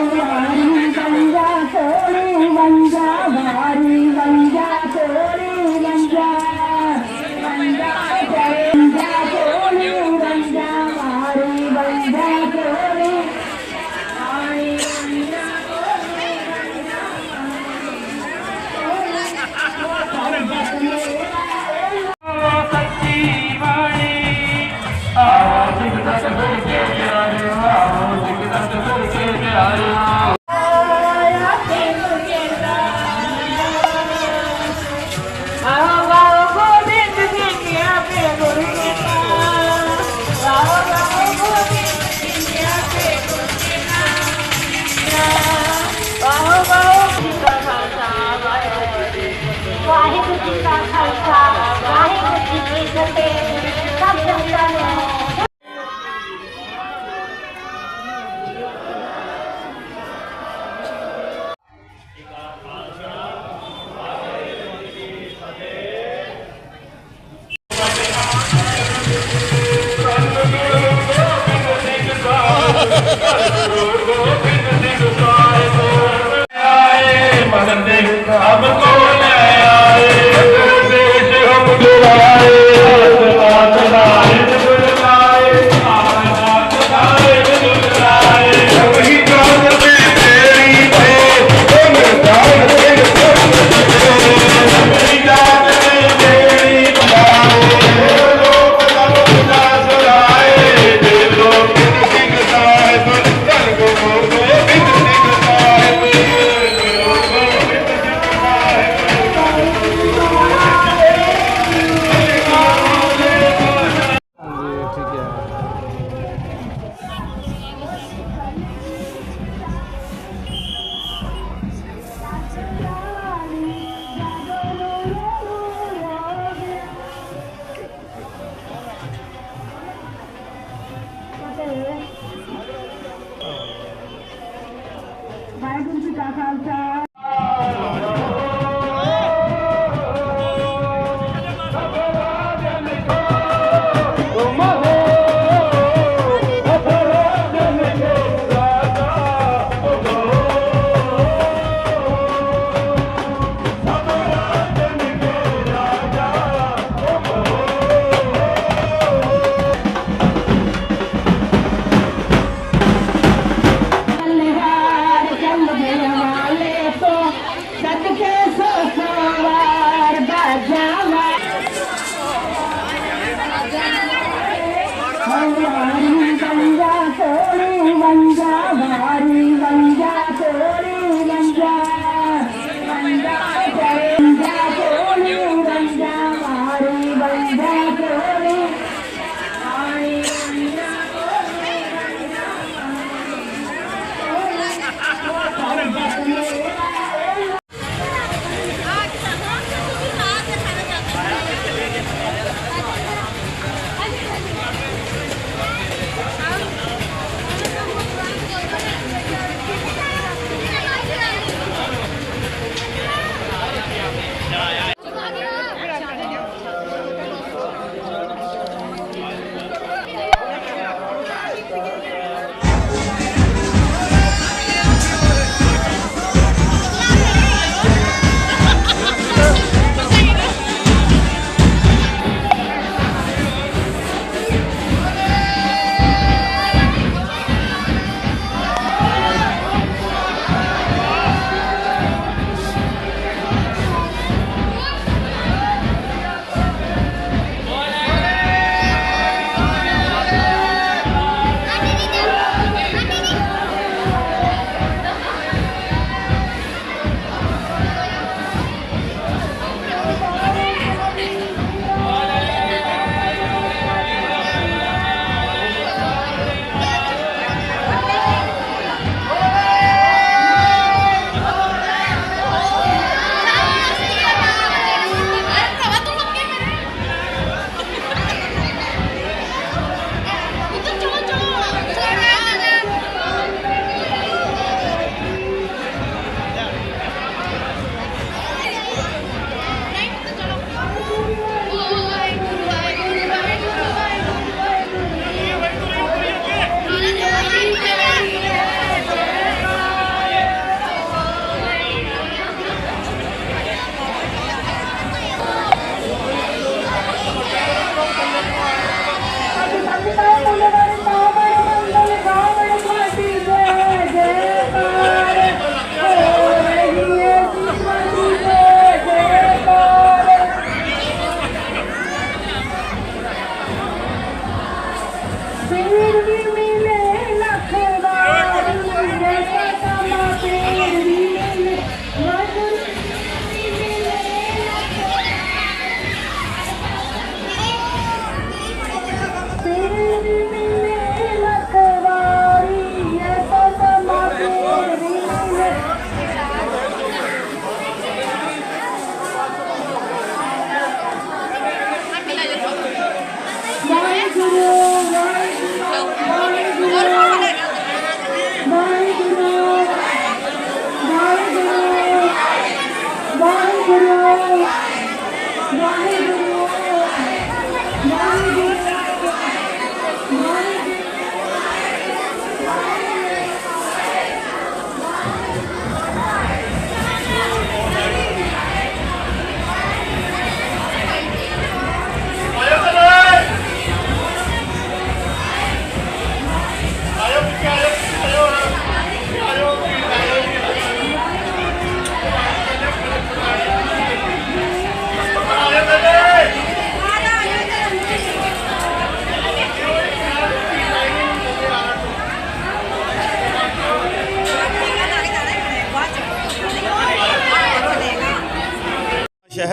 Hallelujah.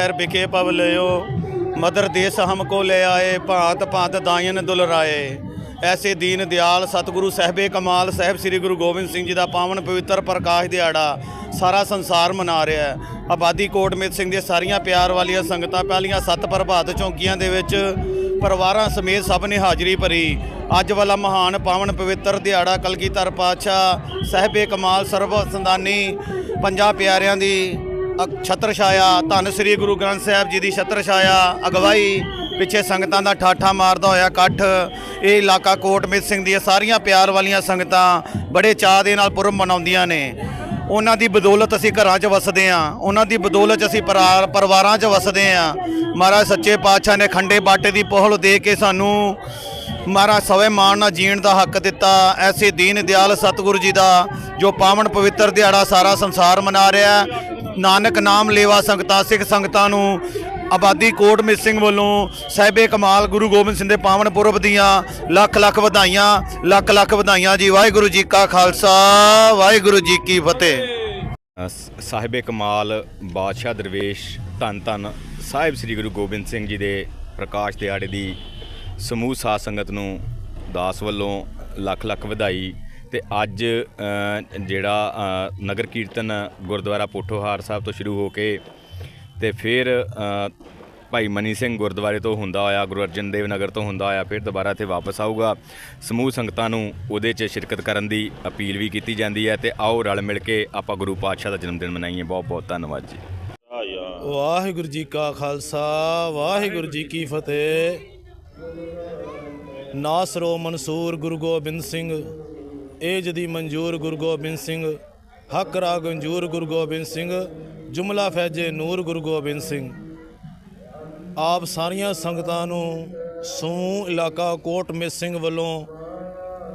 ਪੈਰ ਵਿਖੇ ਪਵ ਲਿਓ ਮਦਰ ਦੇਸ ਹਮਕੋ ਲੈ ਆਏ, ਭਾਂਤ ਭਾਂਤ ਦਾਇਨ ਦੁਲਰਾਏ। ਐਸੇ ਦੀਨ ਦਿਆਲ ਸਤਿਗੁਰੂ ਸਹਿਬੇ ਕਮਾਲ, ਸਹਿਬ ਸ੍ਰੀ ਗੁਰੂ ਗੋਬਿੰਦ ਸਿੰਘ ਜੀ ਦਾ ਪਾਵਨ ਪਵਿੱਤਰ ਪ੍ਰਕਾਸ਼ ਦਿਹਾੜਾ ਸਾਰਾ ਸੰਸਾਰ ਮਨਾ ਰਿਹਾ ਹੈ। ਆਬਾਦੀ ਕੋਟਮੇਤ ਸਿੰਘ ਦੀਆਂ ਸਾਰੀਆਂ ਪਿਆਰ ਵਾਲੀਆਂ ਸੰਗਤਾਂ ਪਹਿਲੀਆਂ ਸੱਤ ਪ੍ਰਭਾਤ ਚੌਂਕੀਆਂ ਦੇ ਵਿੱਚ ਪਰਿਵਾਰਾਂ ਸਮੇਤ ਸਭ ਨੇ ਹਾਜ਼ਰੀ ਭਰੀ। ਅੱਜ ਵਾਲਾ ਮਹਾਨ ਪਾਵਨ ਪਵਿੱਤਰ ਦਿਹਾੜਾ ਕਲਗੀਧਰ ਪਾਤਸ਼ਾਹ ਸਹਿਬੇ ਕਮਾਲ ਸਰਬ ਸੰਦਾਨੀ ਪੰਜਾਂ ਪਿਆਰਿਆਂ ਦੀ ਛਤਰ ਛਾਇਆ, ਧੰਨ ਸ੍ਰੀ ਗੁਰੂ ਗ੍ਰੰਥ ਸਾਹਿਬ ਜੀ ਦੀ ਛਤਰ ਛਾਇਆ, ਅਗਵਾਈ, ਪਿੱਛੇ ਸੰਗਤਾਂ ਦਾ ਠਾਠਾ ਮਾਰਦਾ ਹੋਇਆ ਇਕੱਠ। ਇਹ ਇਲਾਕਾ ਕੋਟਮਿਤ ਸਿੰਘ ਦੀਆਂ ਸਾਰੀਆਂ ਪਿਆਰ ਵਾਲੀਆਂ ਸੰਗਤਾਂ ਬੜੇ ਚਾਅ ਦੇ ਨਾਲ ਪੁਰਬ ਮਨਾਉਂਦੀਆਂ ਨੇ। ਉਹਨਾਂ ਦੀ ਬਦੌਲਤ ਅਸੀਂ ਘਰਾਂ 'ਚ ਵਸਦੇ ਆਂ ਉਹਨਾਂ ਦੀ ਬਦੌਲਤ ਅਸੀਂ ਪਰਿਵਾਰਾਂ 'ਚ ਵਸਦੇ ਆਂ ਮਹਾਰਾਜ ਸੱਚੇ ਪਾਤਸ਼ਾਹ ਨੇ ਖੰਡੇ ਬਾਟੇ ਦੀ ਪੋਹਲ ਦੇ ਕੇ ਸਾਨੂੰ ਮਹਾਰਾਜ ਸਵੇ ਮਾਣ ਨਾਲ ਜੀਣ ਦਾ ਹੱਕ ਦਿੱਤਾ। ਐਸੇ ਦੀਨ ਦਿਆਲ ਸਤਿਗੁਰੂ ਜੀ ਦਾ ਜੋ ਪਾਵਨ ਪਵਿੱਤਰ ਦਿਹਾੜਾ ਸਾਰਾ ਸੰਸਾਰ ਮਨਾ ਰਿਹਾ ਨਾਨਕ ਨਾਮ ਲੇਵਾ ਸੰਗਤਾਂ, ਸਿੱਖ ਸੰਗਤਾਂ ਨੂੰ ਆਬਾਦੀ ਕੋਟ ਮਿਸਿੰਗ ਵੱਲੋਂ ਸਾਹਿਬੇ ਕਮਾਲ, ਗੁਰੂ ਗੋਬਿੰਦ ਸਿੰਘ ਦੇ ਪਾਵਨ ਪੁਰਬ ਦੀਆਂ ਲੱਖ ਲੱਖ ਵਧਾਈਆਂ, ਲੱਖ ਲੱਖ ਵਧਾਈਆਂ ਜੀ। ਵਾਹਿਗੁਰੂ ਜੀ ਕਾ ਖਾਲਸਾ, ਵਾਹਿਗੁਰੂ ਜੀ ਕੀ ਫਤਿਹ। ਸ- ਸਾਹਿਬੇ ਕਮਾਲ, ਬਾਦਸ਼ਾਹ ਦਰਵੇਸ਼, ਧੰਨ ਧੰਨ ਸਾਹਿਬ ਸ੍ਰੀ ਗੁਰੂ ਗੋਬਿੰਦ ਸਿੰਘ ਜੀ ਦੇ ਪ੍ਰਕਾਸ਼ ਦਿਹਾੜੇ ਦੀ ਸਮੂਹ ਸਾਧ ਸੰਗਤ ਨੂੰ ਦਾਸ ਵੱਲੋਂ ਲੱਖ ਲੱਖ ਵਧਾਈ ਤੇ ਅੱਜ ਜਿਹੜਾ ਨਗਰ ਕੀਰਤਨ ਗੁਰਦੁਆਰਾ ਪੋਠੋਹਾਰ ਸਾਹਿਬ ਤੋਂ ਸ਼ੁਰੂ ਹੋ ਕੇ ਤੇ ਫਿਰ ਭਾਈ ਮਨੀ ਸਿੰਘ ਗੁਰਦੁਆਰੇ ਤੋਂ ਹੁੰਦਾ ਹੋਇਆ ਗੁਰੂ ਅਰਜਨ ਦੇਵ ਨਗਰ ਤੋਂ ਹੁੰਦਾ ਹੋਇਆ ਫਿਰ ਦੁਬਾਰਾ ਇੱਥੇ ਵਾਪਸ ਆਊਗਾ। ਸਮੂਹ ਸੰਗਤਾਂ ਨੂੰ ਉਹਦੇ 'ਚ ਸ਼ਿਰਕਤ ਕਰਨ ਦੀ ਅਪੀਲ ਵੀ ਕੀਤੀ ਜਾਂਦੀ ਹੈ ਤੇ ਆਓ ਰਲ ਮਿਲ ਕੇ ਆਪਾਂ ਗੁਰੂ ਪਾਤਸ਼ਾਹ ਦਾ ਜਨਮ ਦਿਨ ਮਨਾਈਏ। ਬਹੁਤ ਬਹੁਤ ਧੰਨਵਾਦ ਜੀ। ਵਾਹਿਗੁਰੂ ਜੀ ਕਾ ਖਾਲਸਾ, ਵਾਹਿਗੁਰੂ ਜੀ ਕੀ ਫਤਿਹ। ਨਾਸਰੋ ਮਨਸੂਰ ਗੁਰੂ ਗੋਬਿੰਦ ਸਿੰਘ। ਏਜ ਦੀ ਮਨਜੂਰ ਗੁਰੂ ਗੋਬਿੰਦ ਸਿੰਘ, ਹੱਕ ਰਾ ਗੰਜੂਰ ਗੁਰੂ ਗੋਬਿੰਦ ਸਿੰਘ, ਜੁਮਲਾ ਫੈਜੇ ਨੂਰ ਗੁਰੂ ਗੋਬਿੰਦ ਸਿੰਘ। ਆਪ ਸਾਰੀਆਂ ਸੰਗਤਾਂ ਨੂੰ ਸਮੂਹ ਇਲਾਕਾ ਕੋਟ ਮਿਸਿੰਗ ਵੱਲੋਂ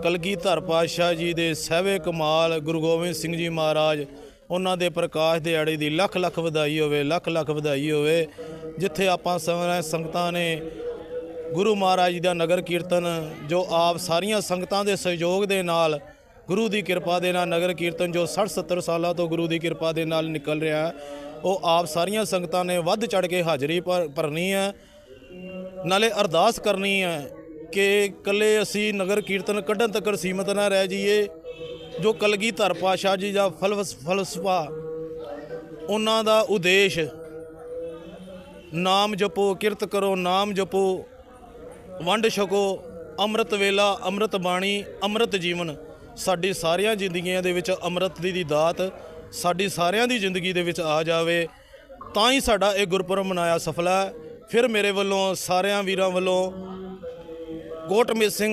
ਕਲਗੀਧਰ ਪਾਤਸ਼ਾਹ ਜੀ ਦੇ ਸਹਿਵੇ ਕਮਾਲ ਗੁਰੂ ਗੋਬਿੰਦ ਸਿੰਘ ਜੀ ਮਹਾਰਾਜ, ਉਹਨਾਂ ਦੇ ਪ੍ਰਕਾਸ਼ ਦਿਹਾੜੇ ਦੀ ਲੱਖ ਲੱਖ ਵਧਾਈ ਹੋਵੇ, ਲੱਖ ਲੱਖ ਵਧਾਈ ਹੋਵੇ, ਜਿੱਥੇ ਆਪਾਂ ਸਮੇਂ ਸੰਗਤਾਂ ਨੇ ਗੁਰੂ ਮਹਾਰਾਜ ਜੀ ਦਾ ਨਗਰ ਕੀਰਤਨ, ਜੋ ਆਪ ਸਾਰੀਆਂ ਸੰਗਤਾਂ ਦੇ ਸਹਿਯੋਗ ਦੇ ਨਾਲ ਗੁਰੂ ਦੀ ਕਿਰਪਾ ਦੇ ਨਾਲ ਨਗਰ ਕੀਰਤਨ ਜੋ 60 70 ਸਾਲਾਂ ਤੋਂ ਗੁਰੂ ਦੀ ਕਿਰਪਾ ਦੇ ਨਾਲ ਨਿਕਲ ਰਿਹਾ ਉਹ ਆਪ ਸਾਰੀਆਂ ਸੰਗਤਾਂ ਨੇ ਵੱਧ ਚੜ ਕੇ ਹਾਜ਼ਰੀ ਭਰ- ਭਰਨੀ ਹੈ। ਨਾਲੇ ਅਰਦਾਸ ਕਰਨੀ ਹੈ ਕਿ ਕੱਲੇ ਅਸੀਂ ਨਗਰ ਕੀਰਤਨ ਕੱਢਣ ਤੱਕ ਸੀਮਤ ਨਾ ਰਹਿ ਜਾਈਏ। ਜੋ ਕਲਗੀਧਰ ਪਾਤਸ਼ਾਹ ਜੀ ਦਾ ਫਲਸ ਫਲਸਫਾ ਉਹਨਾਂ ਦਾ ਉਦੇਸ਼, ਨਾਮ ਜਪੋ, ਕਿਰਤ ਕਰੋ, ਨਾਮ ਜਪੋ, ਵੰਡ ਛਕੋ, ਅੰਮ੍ਰਿਤ ਵੇਲਾ, ਅੰਮ੍ਰਿਤ ਬਾਣੀ, ਅੰਮ੍ਰਿਤ ਜੀਵਨ। ਸਾਡੀ ਸਾਰੀਆਂ ਜ਼ਿੰਦਗੀਆਂ ਦੇ ਵਿੱਚ ਅੰਮ੍ਰਿਤ ਦੀ ਦੀ ਦਾਤ ਸਾਡੀ ਸਾਰਿਆਂ ਦੀ ਜ਼ਿੰਦਗੀ ਦੇ ਵਿੱਚ ਆ ਜਾਵੇ, ਤਾਂ ਹੀ ਸਾਡਾ ਇਹ ਗੁਰਪੁਰਬ ਮਨਾਇਆ ਸਫਲ ਹੈ। ਫਿਰ ਮੇਰੇ ਵੱਲੋਂ, ਸਾਰਿਆਂ ਵੀਰਾਂ ਵੱਲੋਂ ਕੋਟਮੀਤ ਸਿੰਘ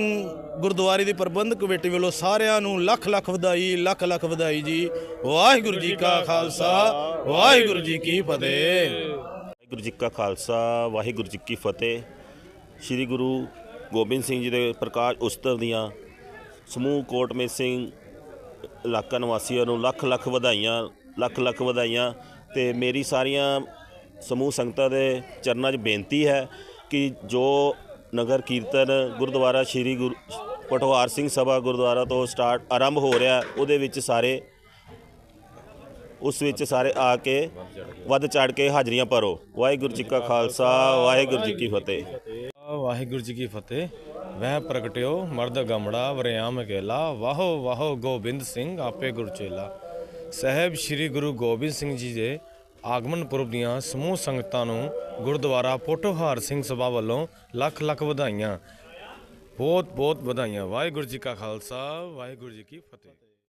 ਗੁਰਦੁਆਰੇ ਦੀ ਪ੍ਰਬੰਧਕ ਕਮੇਟੀ ਵੱਲੋਂ ਸਾਰਿਆਂ ਨੂੰ ਲੱਖ ਲੱਖ ਵਧਾਈ, ਲੱਖ ਲੱਖ ਵਧਾਈ ਜੀ। ਵਾਹਿਗੁਰੂ ਜੀ ਕਾ ਖਾਲਸਾ, ਵਾਹਿਗੁਰੂ ਜੀ ਕੀ ਫਤਿਹ। ਵਾਹਿਗੁਰੂ ਜੀ ਕਾ ਖਾਲਸਾ, ਵਾਹਿਗੁਰੂ ਜੀ ਕੀ ਫਤਿਹ। ਸ੍ਰੀ ਗੁਰੂ ਗੋਬਿੰਦ ਸਿੰਘ ਜੀ ਦੇ ਪ੍ਰਕਾਸ਼ ਉਤਸਵ ਦੀਆਂ ਸਮੂਹ ਕੋਟਮੇਤ ਸਿੰਘ ਇਲਾਕਾ ਨਿਵਾਸੀਆਂ ਨੂੰ ਲੱਖ ਲੱਖ ਵਧਾਈਆਂ, ਲੱਖ ਲੱਖ ਵਧਾਈਆਂ ਤੇ ਮੇਰੀ ਸਾਰੀਆਂ ਸਮੂਹ ਸੰਗਤਾਂ ਦੇ ਚਰਨਾਂ 'ਚ ਬੇਨਤੀ ਹੈ ਕਿ ਜੋ ਨਗਰ ਕੀਰਤਨ ਗੁਰਦੁਆਰਾ ਸ੍ਰੀ ਗੁਰੂ ਪਟਵਾਰ ਸਿੰਘ ਸਭਾ ਗੁਰਦੁਆਰਾ ਤੋਂ ਸਟਾਰਟ ਆਰੰਭ ਹੋ ਰਿਹਾ, ਉਹਦੇ ਵਿੱਚ ਸਾਰੇ ਉਸ ਵਿੱਚ ਸਾਰੇ ਆ ਕੇ ਵੱਧ ਚੜ ਕੇ ਹਾਜ਼ਰੀਆਂ ਭਰੋ। ਵਾਹਿਗੁਰੂ ਜੀ ਕਾ ਖਾਲਸਾ, ਵਾਹਿਗੁਰੂ ਜੀ ਕੀ ਫਤਿਹ। ਵਾਹਿਗੁਰੂ ਜੀ ਕੀ ਫਤਿਹ। ਵਹਿ ਪ੍ਰਗਟਿਓ ਮਰਦ ਗਮੜਾ ਵਰਿਆਮ ਅਕੇਲਾ ਵਾਹੋ ਵਾਹੋ ਗੋਬਿੰਦ ਸਿੰਘ ਆਪੇ ਗੁਰਚੇਲਾ ਸਹਿਬ ਸ੍ਰੀ ਗੁਰੂ ਗੋਬਿੰਦ ਸਿੰਘ ਜੀ ਦੇ ਆਗਮਨ ਪੁਰਬ ਦੀਆਂ ਸਮੂਹ ਸੰਗਤਾਂ ਨੂੰ ਗੁਰਦੁਆਰਾ ਪੋਟੋਹਾਰ ਸਿੰਘ ਸਭਾ ਵੱਲੋਂ ਲੱਖ ਲੱਖ ਵਧਾਈਆਂ। ਬਹੁਤ ਬਹੁਤ ਵਧਾਈਆਂ। ਵਾਹਿਗੁਰੂ ਜੀ ਕਾ ਖਾਲਸਾ, ਵਾਹਿਗੁਰੂ ਜੀ ਕੀ ਫਤਿਹ।